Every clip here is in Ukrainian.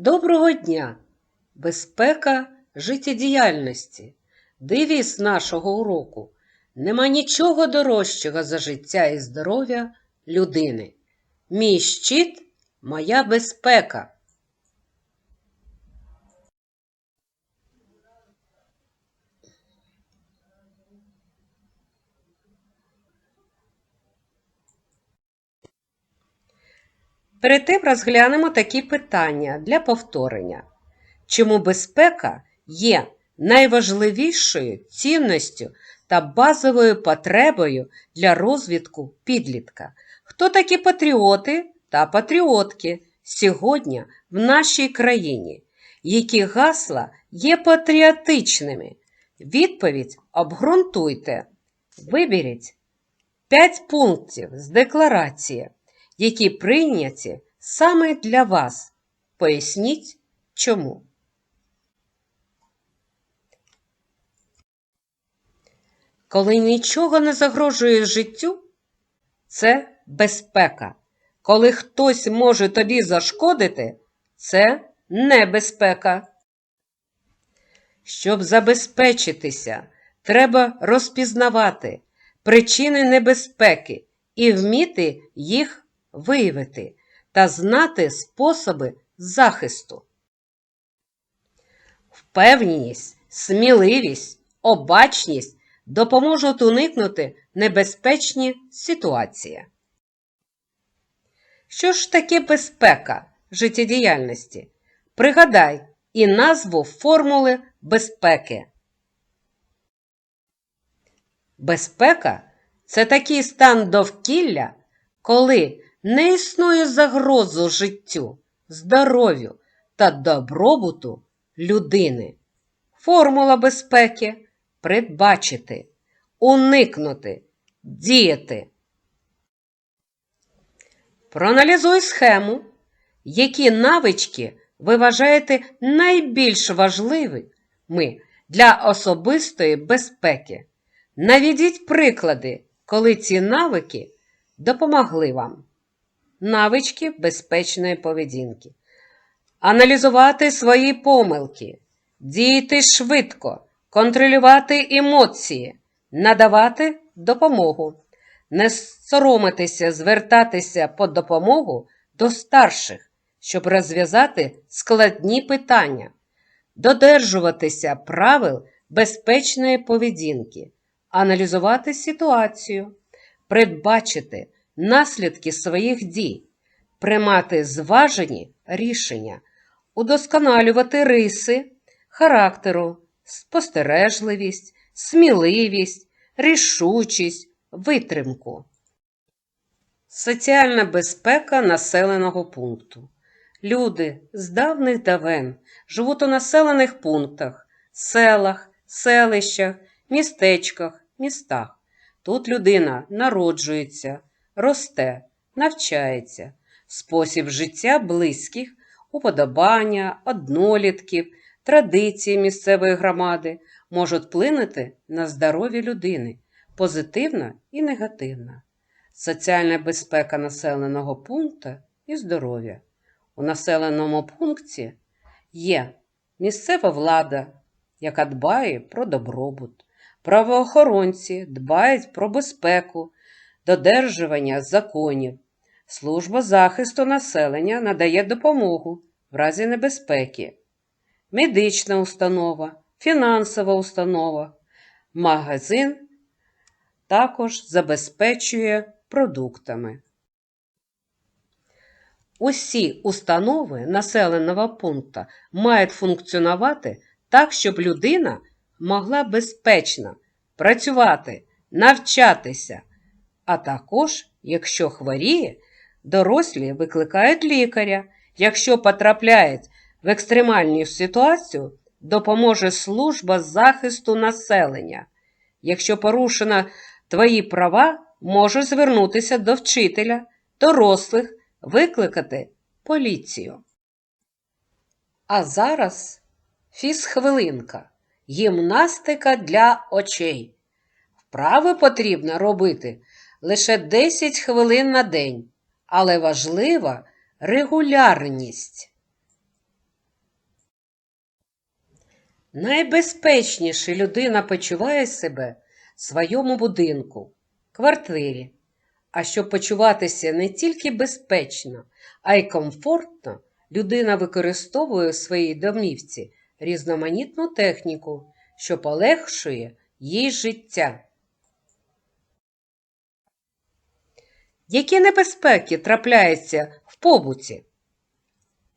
Доброго дня! Безпека життєдіяльності. Девіз нашого уроку. Нема нічого дорожчого за життя і здоров'я людини. Мій щит моя безпека. Перед тим розглянемо такі питання для повторення. Чому безпека є найважливішою цінністю та базовою потребою для розвитку підлітка? Хто такі патріоти та патріотки сьогодні в нашій країні? Які гасла є патріотичними? Відповідь обґрунтуйте. Виберіть 5 пунктів з декларації які прийняті саме для вас. Поясніть чому. Коли нічого не загрожує життю, це безпека. Коли хтось може тобі зашкодити, це небезпека. Щоб забезпечитися, треба розпізнавати причини небезпеки і вміти їх виявити та знати способи захисту. Впевненість, сміливість, обачність допоможуть уникнути небезпечні ситуації. Що ж таке безпека життєдіяльності? Пригадай і назву формули безпеки. Безпека це такий стан довкілля, коли не існує загрозу життю, здоров'ю та добробуту людини. Формула безпеки передбачити, уникнути, діяти. Проаналізуй схему, які навички ви вважаєте найбільш важливими для особистої безпеки. Наведіть приклади, коли ці навики допомогли вам. Навички безпечної поведінки. Аналізувати свої помилки, діяти швидко, контролювати емоції, надавати допомогу, не соромитися, звертатися по допомогу до старших, щоб розв'язати складні питання, додержуватися правил безпечної поведінки, аналізувати ситуацію. Передбачити наслідки своїх дій, приймати зважені рішення, удосконалювати риси характеру, спостережливість, сміливість, рішучість, витримку. Соціальна безпека населеного пункту. Люди з давних давен живуть у населених пунктах, селах, селищах, містечках, містах. Тут людина народжується, росте, навчається, спосіб життя близьких, уподобання, однолітків, традиції місцевої громади можуть вплинути на здоров'я людини позитивно і негативно. Соціальна безпека населеного пункту і здоров'я. У населеному пункті є місцева влада, яка дбає про добробут. Правоохоронці дбають про безпеку, додержування законів. Служба захисту населення надає допомогу в разі небезпеки, медична установа, фінансова установа, магазин також забезпечує продуктами. Усі установи населеного пункту мають функціонувати так, щоб людина могла безпечно працювати, навчатися, а також, якщо хворіє, дорослі викликають лікаря. Якщо потрапляють в екстремальну ситуацію, допоможе служба захисту населення. Якщо порушено твої права, можеш звернутися до вчителя, дорослих, викликати поліцію. А зараз фізхвилинка. Гімнастика для очей. Вправи потрібно робити лише 10 хвилин на день, але важлива регулярність. Найбезпечніше людина почуває себе в своєму будинку, квартирі. А щоб почуватися не тільки безпечно, а й комфортно, людина використовує в своїй домівці різноманітну техніку, що полегшує їй життя. Які небезпеки трапляються в побуті?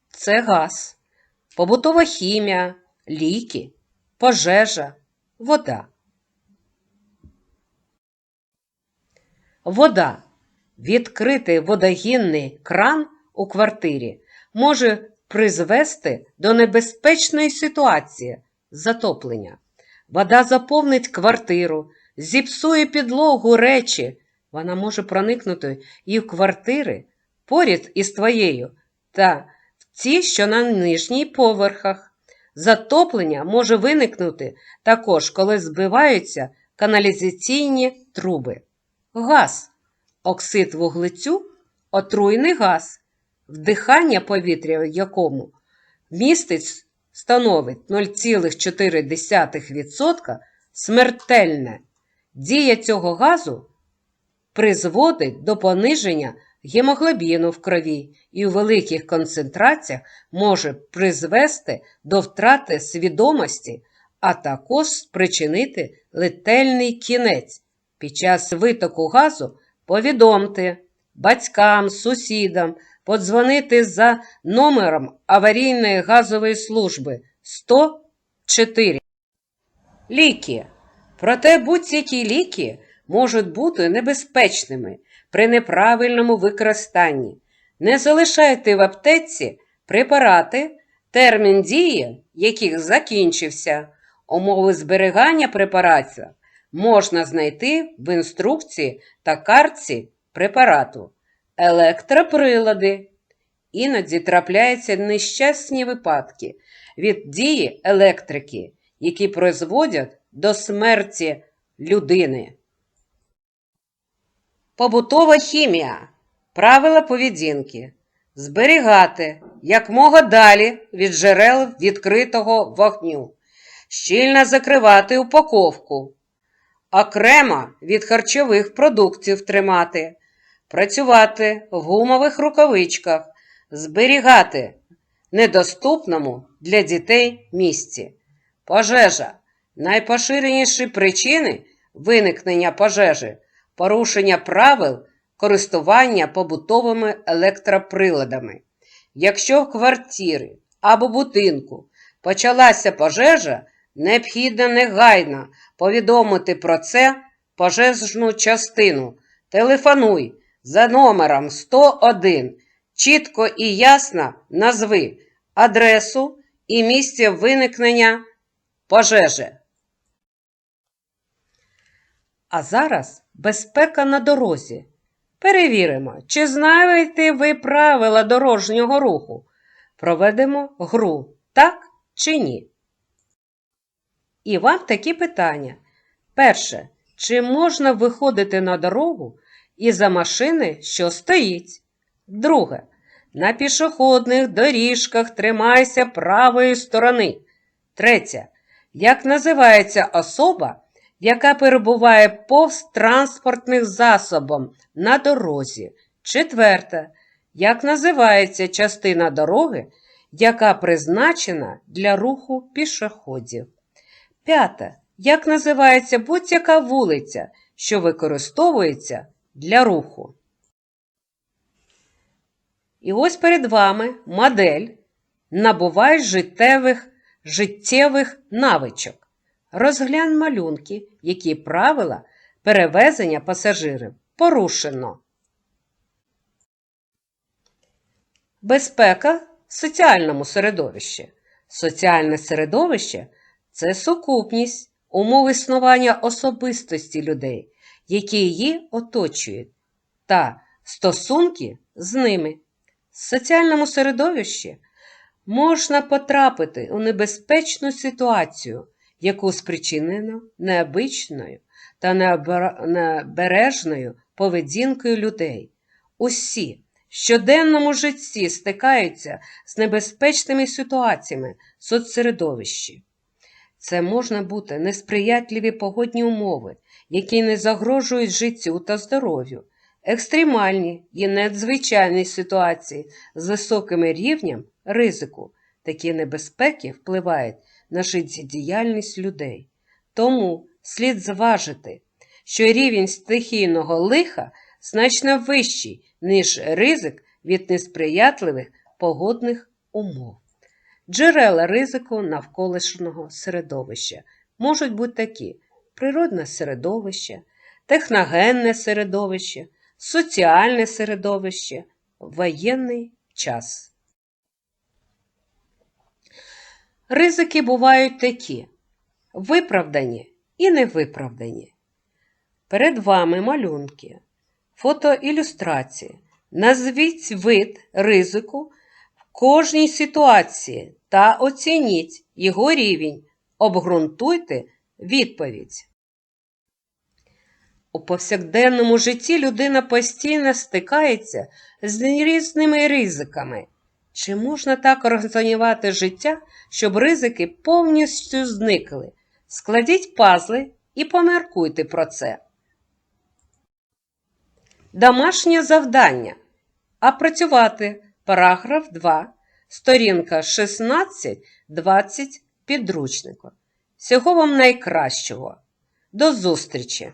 Це газ, побутова хімія, ліки, пожежа, вода. Вода. Відкритий водогінний кран у квартирі може призвести до небезпечної ситуації затоплення. Вода заповнить квартиру, зіпсує підлогу речі. Вона може проникнути і в квартири поряд із твоєю та в ті, що на нижніх поверхах. Затоплення може виникнути також, коли збиваються каналізаційні труби. Газ. Оксид вуглецю отруйний газ, вдихання повітря в якому містить становить 0,4% смертельне. Дія цього газу призводить до пониження гемоглобіну в крові і у великих концентраціях може призвести до втрати свідомості, а також спричинити летельний кінець. Під час витоку газу повідомте батькам, сусідам, подзвонити за номером аварійної газової служби 104. Ліки. Проте будь-які ліки можуть бути небезпечними при неправильному використанні. Не залишайте в аптеці препарати, термін дії яких закінчився. Умови зберігання препаратів можна знайти в інструкції та картці препарату. Електроприлади. Іноді трапляються нещасні випадки від дії електрики, які призводять до смерті людини. Побутова хімія. Правила поведінки. Зберігати якмога далі від джерел відкритого вогню. Щільно закривати упаковку. Окремо від харчових продуктів тримати. Працювати в гумових рукавичках. Зберігати недоступному для дітей місці. Пожежа. Найпоширеніші причини виникнення пожежі порушення правил користування побутовими електроприладами. Якщо в квартирі або будинку почалася пожежа, необхідно негайно повідомити про це пожежну частину. Телефонуй за номером 101. Чітко і ясно назви адресу і місце виникнення пожежі. А зараз безпека на дорозі. Перевіримо, чи знаєте ви правила дорожнього руху. Проведемо гру, так чи ні. І вам такі питання. Перше, чи можна виходити на дорогу із-за машини, що стоїть? Друге, на пішохідних доріжках тримайся правої сторони. Третє, як називається особа, яка перебуває повз транспортних засобом на дорозі. Четверте, як називається частина дороги, яка призначена для руху пішоходів. П'яте. Як називається будь-яка вулиця, що використовується для руху. І ось перед вами модель набуває життєвих навичок. Розглянь малюнки, які правила перевезення пасажирів порушено. Безпека в соціальному середовищі. Соціальне середовище це сукупність умов існування особистості людей, які її оточують, та стосунки з ними. В соціальному середовищі можна потрапити у небезпечну ситуацію яку спричинено необичною та небережною поведінкою людей. Усі в щоденному житті стикаються з небезпечними ситуаціями в соцсередовищі. Це можна бути несприятливі погодні умови, які не загрожують життю та здоров'ю, екстремальні і надзвичайні ситуації з високим рівнем ризику. Такі небезпеки впливають на життєдіяльність людей. Тому слід зважити, що рівень стихійного лиха значно вищий, ніж ризик від несприятливих погодних умов. Джерела ризику навколишнього середовища можуть бути такі: природне середовище, техногенне середовище, соціальне середовище, воєнний час. Ризики бувають такі: виправдані і невиправдані. Перед вами малюнки, фотоілюстрації. Назвіть вид ризику в кожній ситуації та оцініть його рівень. Обґрунтуйте відповідь. У повсякденному житті людина постійно стикається з різними ризиками. Чи можна так організувати життя, щоб ризики повністю зникли? Складіть пазли і поміркуйте про це. Домашнє завдання. Опрацювати параграф 2, сторінка 16-20 підручника. Всього вам найкращого. До зустрічі!